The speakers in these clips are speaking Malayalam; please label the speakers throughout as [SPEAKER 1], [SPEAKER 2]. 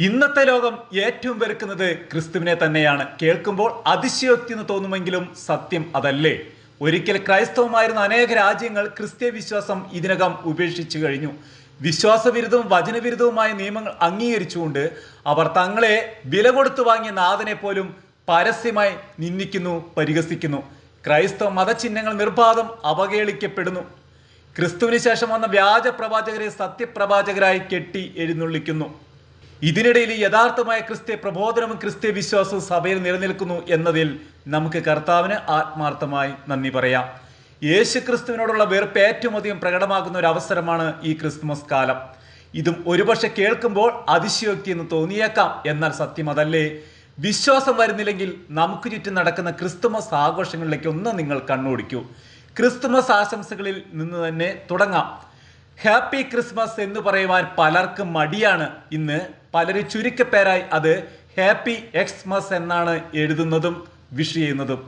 [SPEAKER 1] ഇന്നത്തെ ലോകം ഏറ്റവും വെറുക്കുന്നത് ക്രിസ്തുവിനെ തന്നെയാണ്. കേൾക്കുമ്പോൾ അതിശയോക്തി എന്ന് തോന്നുമെങ്കിലും സത്യം അതല്ലേ? ഒരിക്കൽ ക്രൈസ്തവമായിരുന്ന അനേക രാജ്യങ്ങൾ ക്രിസ്ത്യ വിശ്വാസം ഇതിനകം ഉപേക്ഷിച്ചു കഴിഞ്ഞു. വിശ്വാസവിരുദ്ധവും വചനവിരുദ്ധവുമായ നിയമങ്ങൾ അംഗീകരിച്ചുകൊണ്ട് അവർ തങ്ങളെ വില കൊടുത്തു വാങ്ങിയ നാഥനെ പോലും പരസ്യമായി നിന്ദിക്കുന്നു പരിഹസിക്കുന്നു. ക്രൈസ്തവ മതചിഹ്നങ്ങൾ നിർബാധം അവഹേളിക്കപ്പെടുന്നു. ക്രിസ്തുവിന് ശേഷം വന്ന വ്യാജ പ്രവാചകരെ സത്യപ്രവാചകരായി കെട്ടി എഴുന്നള്ളിക്കുന്നു. ഇതിനിടയിൽ യഥാർത്ഥമായ ക്രിസ്ത്യ പ്രബോധനവും ക്രിസ്ത്യ വിശ്വാസവും സഭയിൽ നിലനിൽക്കുന്നു എന്നതിൽ നമുക്ക് കർത്താവിന് ആത്മാർത്ഥമായി നന്ദി പറയാം. യേശു ക്രിസ്തുവിനോടുള്ള വെറുപ്പ് ഏറ്റവും അധികം പ്രകടമാകുന്ന ഒരു അവസരമാണ് ഈ ക്രിസ്മസ് കാലം. ഇതും ഒരുപക്ഷെ കേൾക്കുമ്പോൾ അതിശയോക്തി എന്ന് തോന്നിയേക്കാം. എന്നാൽ സത്യം അതല്ലേ? വിശ്വാസം വരുന്നില്ലെങ്കിൽ നമുക്ക് ചുറ്റും നടക്കുന്ന ക്രിസ്തുമസ് ആഘോഷങ്ങളിലേക്ക് ഒന്ന് നിങ്ങൾ കണ്ണോടിക്കൂ. ക്രിസ്തുമസ് ആശംസകളിൽ നിന്ന് തന്നെ തുടങ്ങാം. ഹാപ്പി ക്രിസ്മസ് എന്ന് പറയുവാൻ പലർക്കും മടിയാണ്. ഇന്ന് പലരും ചുരുക്കപ്പേരായി അത് ഹാപ്പി എക്സ്മസ് എന്നാണ് എഴുതുന്നതും വിഷ് ചെയ്യുന്നതും.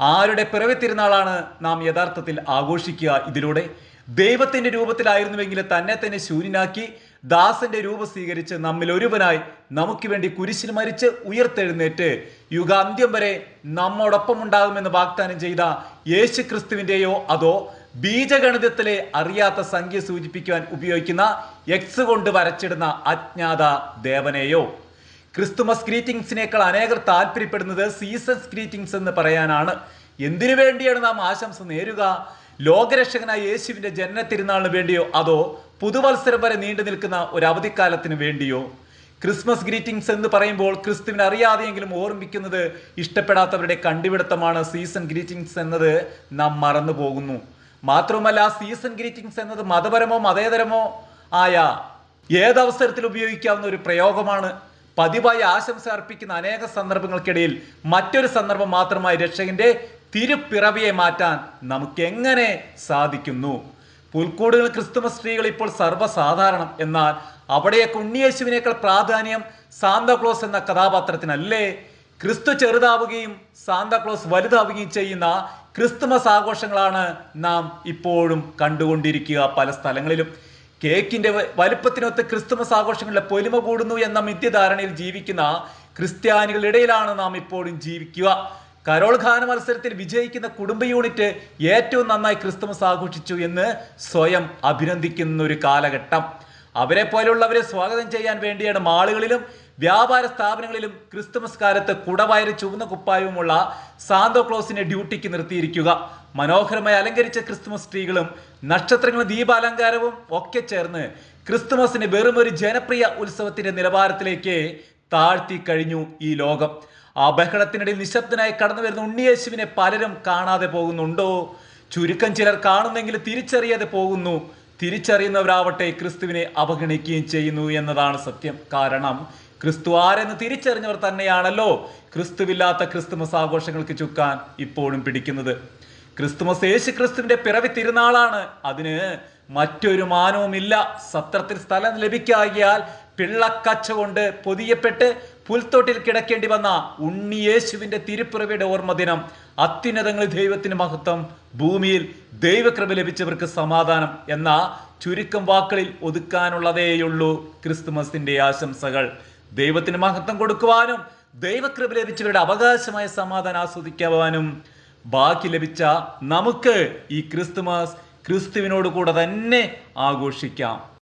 [SPEAKER 1] ആരുടെ പിറവി തിരുനാളാണ് നാം യഥാർത്ഥത്തിൽ ആഘോഷിക്കുക ഇതിലൂടെ? ദൈവത്തിന്റെ രൂപത്തിലായിരുന്നുവെങ്കിൽ തന്നെ തന്നെ ശൂന്യനാക്കി ദാസന്റെ രൂപം സ്വീകരിച്ച് നമ്മിൽ ഒരുവനായി നമുക്ക് വേണ്ടി കുരിശിൽ മരിച്ച് ഉയർത്തെഴുന്നേറ്റ് യുഗാന്ത്യം വരെ നമ്മോടൊപ്പം ഉണ്ടാകുമെന്ന് വാഗ്ദാനം ചെയ്ത യേശു ക്രിസ്തുവിന്റെയോ അതോ ബീജഗണിതത്തിലെ അറിയാത്ത സംഖ്യ സൂചിപ്പിക്കുവാൻ ഉപയോഗിക്കുന്ന എക്സ് കൊണ്ട് വരച്ചിടുന്ന അജ്ഞാത ദേവനെയോ? ക്രിസ്തുമസ് ഗ്രീറ്റിംഗ്സിനേക്കാൾ അനേകർ താല്പര്യപ്പെടുന്നത് സീസൺസ് ഗ്രീറ്റിംഗ്സ് എന്ന് പറയാനാണ്. എന്തിനു വേണ്ടിയാണ് നാം ആശംസ നേരുക? ലോകരക്ഷകനായ യേശുവിന്റെ ജനന തിരുനാളിന് വേണ്ടിയോ? അതോ പുതുവത്സരം വരെ നീണ്ടു നിൽക്കുന്ന ഒരു അവധിക്കാലത്തിന് വേണ്ടിയോ? ക്രിസ്മസ് ഗ്രീറ്റിംഗ്സ് എന്ന് പറയുമ്പോൾ ക്രിസ്തുവിനെ അറിയാതെയെങ്കിലും ഓർമ്മിക്കുന്നത് ഇഷ്ടപ്പെടാത്തവരുടെ കണ്ടുപിടുത്തമാണ് സീസൺ ഗ്രീറ്റിംഗ്സ് എന്നത്. നാം മറന്നു പോകുന്നു മാത്രമല്ല സീസൺ ഗ്രീറ്റിംഗ്സ് എന്നത് മതപരമോ മതേതരമോ ആയ ഏതവസരത്തിൽ ഉപയോഗിക്കാവുന്ന ഒരു പ്രയോഗമാണ്. പതിവായി ആശംസ അർപ്പിക്കുന്ന അനേക സന്ദർഭങ്ങൾക്കിടയിൽ മറ്റൊരു സന്ദർഭം മാത്രമായി രക്ഷകന്റെ തിരുപ്പിറവിയെ മാറ്റാൻ നമുക്ക് എങ്ങനെ സാധിക്കുന്നു? പുൽക്കൂടുകൾ ക്രിസ്തുമസ് സ്ത്രീകൾ ഇപ്പോൾ സർവസാധാരണം. എന്നാൽ അവിടെയൊക്കെ ഉണ്ണിയേശുവിനേക്കാൾ പ്രാധാന്യം സാന്താക്ലോസ് എന്ന കഥാപാത്രത്തിനല്ലേ? ക്രിസ്തു ചെറുതാവുകയും സാന്താക്ലോസ് വലുതാവുകയും ചെയ്യുന്ന ക്രിസ്തുമസ് ആഘോഷങ്ങളാണ് നാം ഇപ്പോഴും കണ്ടുകൊണ്ടിരിക്കുക പല സ്ഥലങ്ങളിലും. കേക്കിന്റെ വലുപ്പത്തിനൊത്ത് ക്രിസ്തുമസ് ആഘോഷങ്ങളിലെ പൊലിമ കൂടുന്നു എന്ന മിഥ്യധാരണയിൽ ജീവിക്കുന്ന ക്രിസ്ത്യാനികളുടെ ഇടയിലാണ് നാം ഇപ്പോഴും ജീവിക്കുക. കരോൾ ഖാന മത്സരത്തിൽ വിജയിക്കുന്ന കുടുംബ യൂണിറ്റ് ഏറ്റവും നന്നായി ക്രിസ്തുമസ് ആഘോഷിച്ചു എന്ന് സ്വയം അഭിനന്ദിക്കുന്ന ഒരു കാലഘട്ടം. അവരെ പോലുള്ളവരെ സ്വാഗതം ചെയ്യാൻ വേണ്ടിയാണ് മാളുകളിലും വ്യാപാര സ്ഥാപനങ്ങളിലും ക്രിസ്തുമസ് കാലത്ത് കുടവയറ് ചുവന്ന കുപ്പായവുമുള്ള സാന്തോക്ലോസിനെ ഡ്യൂട്ടിക്ക് നിർത്തിയിരിക്കുക. മനോഹരമായി അലങ്കരിച്ച ക്രിസ്തുമസ് ട്രീകളും നക്ഷത്രങ്ങളും ദീപാലങ്കാരവും ഒക്കെ ചേർന്ന് ക്രിസ്തുമസിന് വെറും ഒരു ജനപ്രിയ ഉത്സവത്തിന്റെ നിലവാരത്തിലേക്ക് താഴ്ത്തി കഴിഞ്ഞു ഈ ലോകം. ആ ബഹളത്തിനിടയിൽ നിശബ്ദനായി കടന്നു വരുന്ന ഉണ്ണിയേശുവിനെ പലരും കാണാതെ പോകുന്നുണ്ടോ? ചുരുക്കം ചിലർ കാണുന്നെങ്കിൽ തിരിച്ചറിയാതെ പോകുന്നു. തിരിച്ചറിയുന്നവരാവട്ടെ ക്രിസ്തുവിനെ അവഗണിക്കുകയും ചെയ്യുന്നു എന്നതാണ് സത്യം. കാരണം ക്രിസ്തു ആരെന്ന് തിരിച്ചറിഞ്ഞവർ തന്നെയാണല്ലോ ക്രിസ്തുവില്ലാത്ത ക്രിസ്തുമസ് ആഘോഷങ്ങൾക്ക് ചുക്കാൻ ഇപ്പോഴും പിടിക്കുന്നത്. ക്രിസ്തുമസ് യേശു ക്രിസ്തുവിന്റെ പിറവി തിരുനാളാണ്. അതിന് മറ്റൊരു മാനവുമില്ല. സത്രത്തിൽ സ്ഥലം ലഭിക്കാകിയാൽ പിള്ളക്കച്ച കൊണ്ട് പൊതിയപ്പെട്ട് പുൽത്തോട്ടിൽ കിടക്കേണ്ടി വന്ന ഉണ്ണി യേശുവിന്റെ തിരുപ്പിറവിയുടെ ഓർമ്മദിനം അത്യുന്നതങ്ങളിൽ ദൈവത്തിന് മഹത്വം ഭൂമിയിൽ ദൈവകൃപ ലഭിച്ചവർക്ക് സമാധാനം എന്ന ചുരുക്കം വാക്കുകളിൽ ഒതുക്കാനുള്ളതേയുള്ളൂ ക്രിസ്തുമസിന്റെ ആശംസകൾ. ദൈവത്തിന് മഹത്വം കൊടുക്കുവാനും ദൈവകൃപ ലഭിച്ചവരുടെ അവകാശമായ സമാധാനം ആസ്വദിക്കുവാനും ബാക്കി ലഭിച്ച നമുക്ക് ഈ ക്രിസ്തുമസ് ക്രിസ്തുവിനോട് കൂടെ തന്നെ ആഘോഷിക്കാം.